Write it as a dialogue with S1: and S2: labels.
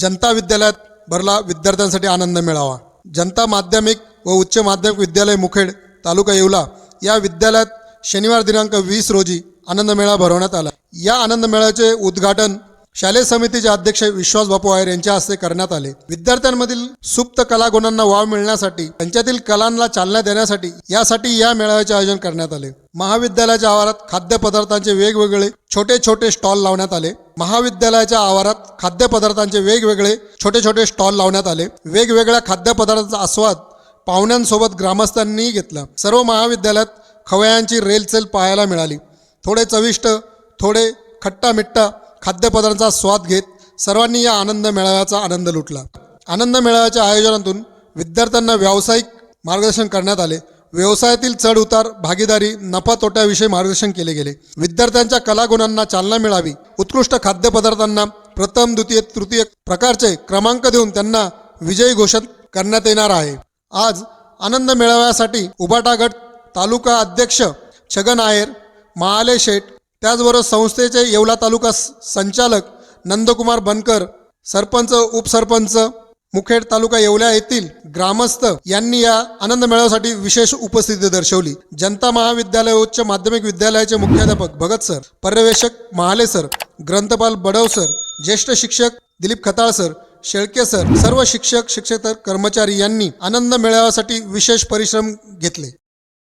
S1: जनता विद्यालयात भरला विद्यार्थ्यांसाठी आनंद मिळावा. जनता माध्यमिक व उच्च माध्यमिक विद्यालय मुखेड तालुका येवला या विद्यालयात शनिवार दिनांक वीस रोजी आनंद मेळा भरवण्यात आला. या आनंद मेळ्याचे उद्घाटन शालेय समितीचे अध्यक्ष विश्वास बापू आयर यांच्या हस्ते करण्यात आले. विद्यार्थ्यांमधील सुप्त कलागुणांना वाव मिळण्यासाठी त्यांच्यातील कलांना चालना देण्यासाठी यासाठी या मेळाव्याचे आयोजन करण्यात आले. महाविद्यालयाच्या आवारात खाद्यपदार्थांचे वेगवेगळे छोटे छोटे स्टॉल लावण्यात आले. महाविद्यालयाच्या आवारात खाद्यपदार्थांचे वेगवेगळे छोटे छोटे स्टॉल लावण्यात आले. वेगवेगळ्या खाद्यपदार्थांचा आस्वाद पाहुण्यांसोबत ग्रामस्थांनीही घेतला. सर्व महाविद्यालयात खवयांची रेलचेल पाहायला मिळाली. थोडे चविष्ट थोडे खट्टा मिट्टा खाद्यपदार्थांचा स्वाद घेत सर्वांनी या आनंद मेळाव्याचा आनंद लुटला. आनंद मेळाव्याच्या आयोजनातून विद्यार्थ्यांना व्यावसायिक मार्गदर्शन करण्यात आले. व्यवसायातील चढ उतार भागीदारी नफा तोट्याविषयी मार्गदर्शन केले गेले. विद्यार्थ्यांच्या कलागुणांना चालना मिळावी उत्कृष्ट खाद्यपदार्थांना प्रथम द्वितीय तृतीय प्रकारचे क्रमांक देऊन त्यांना विजयी घोषित करण्यात येणार आहे. आज आनंद मेळाव्यासाठी उबाटागट तालुका अध्यक्ष छगन आयर महाले शेठ त्याचबरोबर संस्थेचे येवला तालुका संचालक नंदकुमार बनकर सरपंच उपसरपंच मुखेड तालुका येवल्या येथील ग्रामस्थ यांनी या आनंद मेळाव्यासाठी विशेष उपस्थिती दर्शवली. जनता महाविद्यालय उच्च माध्यमिक विद्यालयाचे मुख्याध्यापक भगत सर पर्यवेक्षक महाले सर ग्रंथपाल बडव सर ज्येष्ठ शिक्षक दिलीप खताळ सर शेळके सर सर्व शिक्षक शिक्षक कर्मचारी यांनी आनंद मेळाव्यासाठी विशेष परिश्रम घेतले.